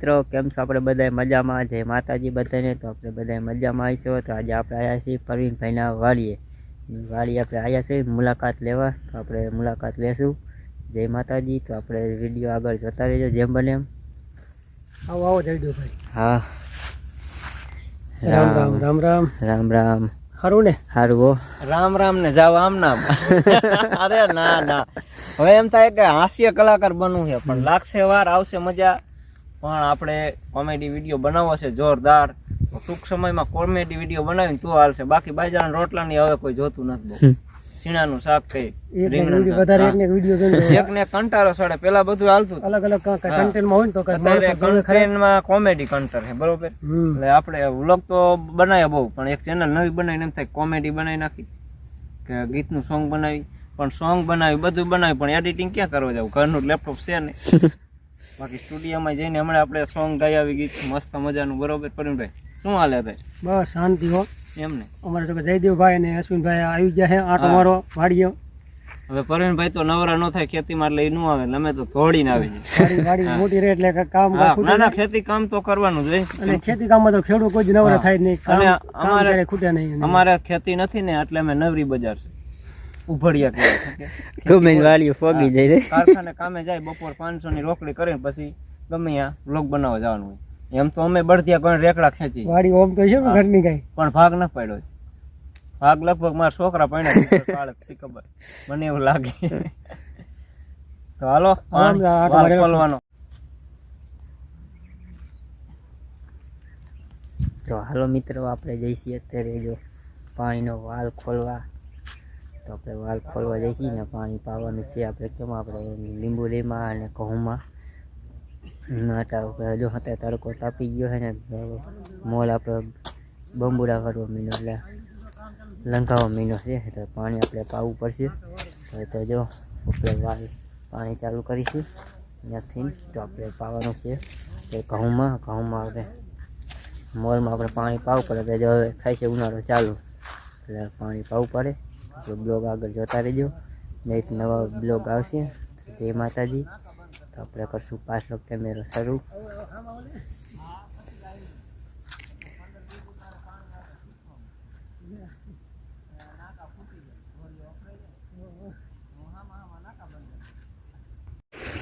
મિત્રો કેમ છો આપણે બધાય મજામાં? જય માતાજી બધાને. તો આપણે બધાય મજામાં આવીશું. તો આજે આપણે આવ્યા છીએ પ્રવીણભાઈના વાડીએ. વાડી આપણે આવ્યા છીએ મુલાકાત લેવા. તો આપણે મુલાકાત લેશું. જય માતાજી. તો આપણે વીડિયો આગળ જોતા રહેજો જેમ બને એમ. આવો આવો જયદેવભાઈ હા. રામ રામ રામ. રામ રામ. રામ સારું ને? હારું હો. રામ રામ ને જાવ આમ નામ અરે ના ના. હવે એમ થાય કે હાસ્ય કલાકાર બનવું છે પણ લાગશે વાર આવશે મજા. પણ આપણે કોમેડી વીડિયો બનાવવો છે જોરદાર. તો ટૂંક સમયમાં કોમેડી વીડિયો બનાવીને તો હાલશે. બાકી બાજરાના રોટલાની હવે કોઈ જોતું નથી બહુ. શીણાનું શાક કઈ વધારે એક ને એક વીડિયો જોઈને એક ને કંટાળો સડે. પેલા બધું હાલતું અલગ અલગ કન્ટેન્ટમાં હોય ને તો અત્યારે માણસો ગમે ખરા. કન્ટેન્ટમાં કોમેડી કન્ટર છે બરોબર? એટલે આપણે વ્લોગ તો બનાવ્યા બહુ પણ એક ચેનલ નવી બનાવીને એમ થાય કોમેડી બનાવી નાખી. કે ગીતનું સોંગ બનાવી. પણ સોંગ બનાવી બધું બનાવી પણ એડિટિંગ ક્યાં કરવા જવું? ઘરનું લેપટોપ છે ને. બાકી સ્ટુડિયોમાં જઈને હમણાં આપણે સોંગ ગાઈ આવી ગીત મસ્ત મજાનું બરોબર? પરિણભાઈ શું હાલે થાય બસ શાંતિ હો. એમ ને? અમારે તો જયદેવભાઈ અને અશ્વિનભાઈ આવી ગયા છે આટો મારો વાડીઓ હવે પરવીનભાઈ તો નવરા ન થાય ખેતીમાં એટલે એ ન આવે અમે તો ધોડીને આવી. જઈએ વાડી મોટી રહે એટલે કામ ના ના ખેતી કામ તો કરવાનું જ અને ખેતી કામમાં તો ખેડૂત કોઈ નવરા થાય જ નહીં અને અમારે- ખૂટે નહીં. અમારે ખેતી નથી ને એટલે અમે નવરી બજાર છે. ઉભડિયા કહેવાય. ગમે વાળીઓ ફોગી જાય રે. કારખાને કામે જાય બપોર પાંચસો ની રોકડી કરીને પછી ગમે ત્યાં બ્લોગ બનાવવા જવાનું હોય. એમ તો અમે બળદિયા કોઈ રેકડા ખેંચી વાડી ઓમ તો છે ને ઘરની કાંઈ? પણ ભાગ ન પાડ્યો ભાગ લગભગ મારા છોકરા પડ્યા ખબર. મને એવું લાગે. તો હાલો. ખોલવાનો તો હાલો મિત્રો આપણે જઈશું અત્યારે જો પાણીનો વાલ ખોલવા. તો આપણે વાલ ખોલવા જઈએ ને પાણી પાવાનું છે. આપણે કેમ આપણે લીંબુડીમાં અને ઘઉંમાં. નાટા જો હતા તડકો તાપી ગયો છે ને, મોલ આપણે બંબુડા કરવા મીનો એટલે લંકાવા મીનો છે. તો પાણી આપણે પાવું પડશે. તો જો, આપણે વાલ પાણી ચાલુ કરીશું ત્યાંથી તો આપણે પાવાનું છે. તે ઘઉંમાં ઘઉંમાં આપણે મોલમાં આપણે પાણી પાવું પડે. તો જો હવે થાય છે ઉનાળો ચાલુ. એટલે પાણી પાવું પડે. તો બ્લોગ આગળ જોતા રહેજો. ને એક નવા બ્લોગ આવશે. જય માતાજી. તો આપણે કરશું પાછલો કેમેરો શરૂ.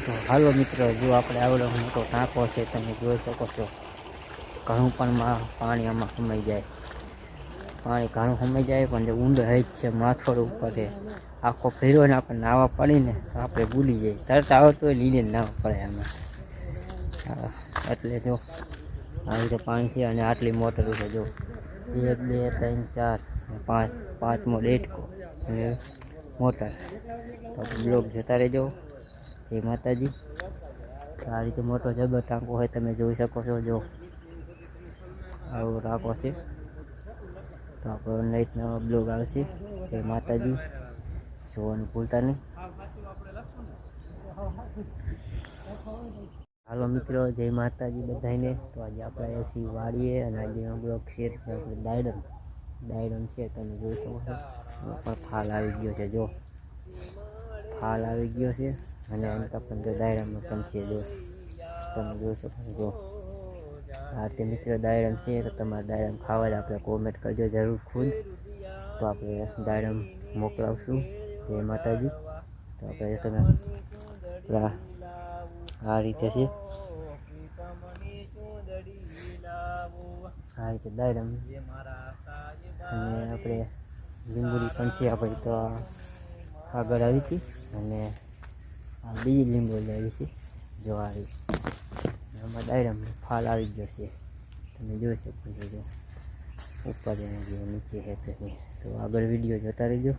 તો હાલો મિત્રો, જો આપણે આવડો મોટો ટાંકો છે, તમે જોઈ શકો છો. ઘણું પણ પાણી આમાં સમાઈ જાય. પાણી ઘણું સમય જાય પણ જે ઊંડો જ છે માથોડ ઉપર છે આખો ફેરો ને આપણે નાવા પડીને આપણે ભૂલી જઈએ. તરત આવતો હોય લીને નાવા પડે આમાં એટલે જો આવી રીતે પાણી છે અને આટલી મોટર છે જો એક, બે, ત્રણ, ચાર, પાંચ, પાંચમો ડેટકો અને મોટર. તો બ્લોક જોતા રહેજો. જય માતાજી. આ રીતે મોટો જબર ટાંકો હોય તમે જોઈ શકો છો. જો આવો ટાંકો છે. તો આપણો નાઈટનો બ્લોગ આવશે જય માતાજી. જોવાનું ભૂલતા નહીં. હાલો મિત્રો, જય માતાજી બધાને તો આજે આપણે એસી વાળીએ અને આજે બ્લોગ છે ડાયડમ દાયડમ છે, તમે જોઈ શકો છો. પણ ફાલ આવી ગયો છે, જો. ફાલ આવી ગયો છે. અને એમ પણ જો દાયરામાં પણ છે, જો. તમે જોઈ શકો જો. આ તે મિત્ર દાયરમ છે, તો તમારે દાયરમ ખાવા જ આપણે કોમેન્ટ કરજો જરૂર ખુદ. તો આપણે દાયરમ મોકલાવશું. જય માતાજી. તો આપણે તમે આ રીતે છે. આ રીતે દાયરમ અને આપણે લીંબુડી પણ આપણે તો આગળ આવી હતી. અને આ બીજી લીંબોળી આવી છે. જો આવી આમાં ડાયરામ ફાલ આવી ગયો છે. તમે જોઈ શકો છો જો. ઉપર એને જે નીચે છે તો આગળ વીડિયો જોતા રહેજો.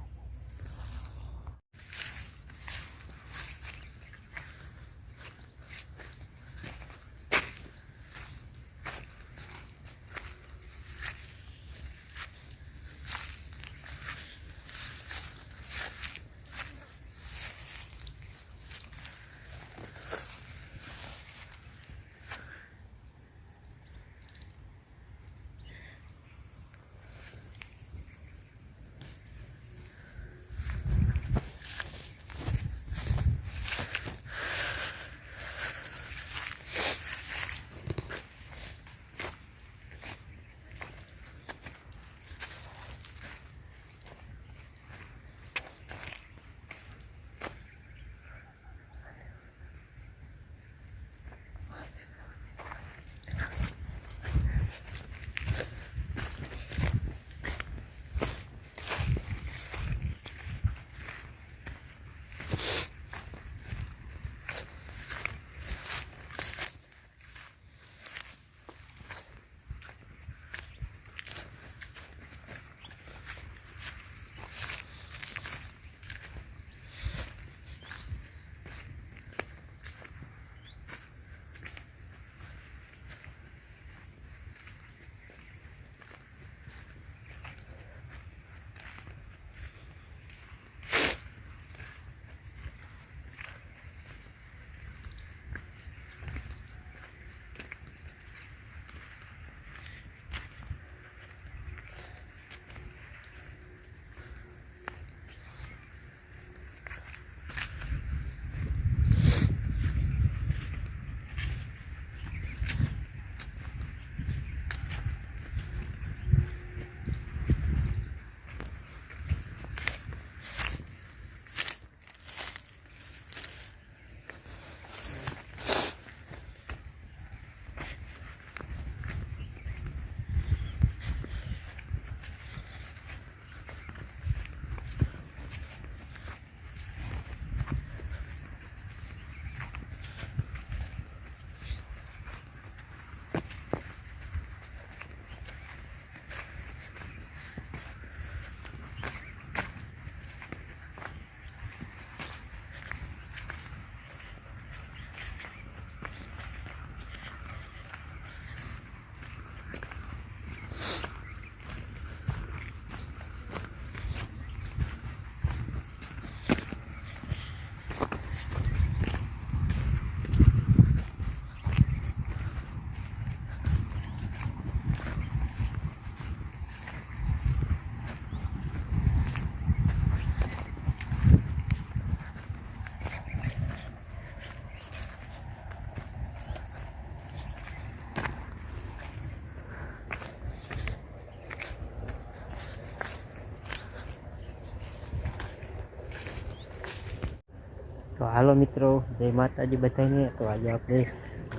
તો હાલો મિત્રો, જય માતાજી બધાને. તો આજે આપણે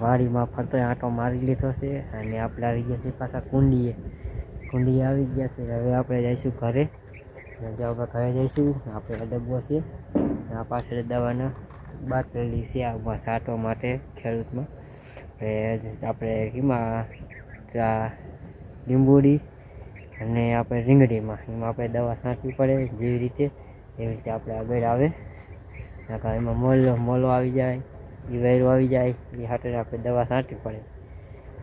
વાડીમાં ફરતો આંટો મારી લીધો છે અને આપણે આવી ગયા છીએ પાછા કુંડીએ. કુંડીએ આવી ગયા છે. હવે આપણે જઈશું ઘરે. આપણે ઘરે જઈશું. આપણે ડબ્બો છે. આ પાછળ દવાના બાટલી છે આમાં છાંટવા માટે ખેડૂતમાં. આપણે આપણે એમાં ચા, લીંબુડી અને આપણે રીંગણીમાં. એમાં આપણે દવા છાંટવી પડે જેવી રીતે, એવી રીતે આપણે આગળ આવે. નકર એમાં મોલો મોલો આવી જાય એ વેરો આવી જાય એ હાટે આપણે દવા છાંટવી પડે.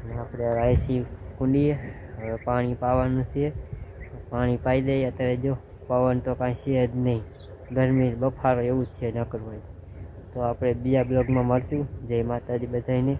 અને આપણે આઈસી કુંડીએ, હવે પાણી પાવાનું છે. પાણી પાઈ દઈએ, અત્યારે જો પવન તો કાંઈ છે જ નહીં. ગરમી, બફારો એવું જ છે નકર હોય. તો આપણે બીજા બ્લોગમાં મળશું. જય માતાજી બધાને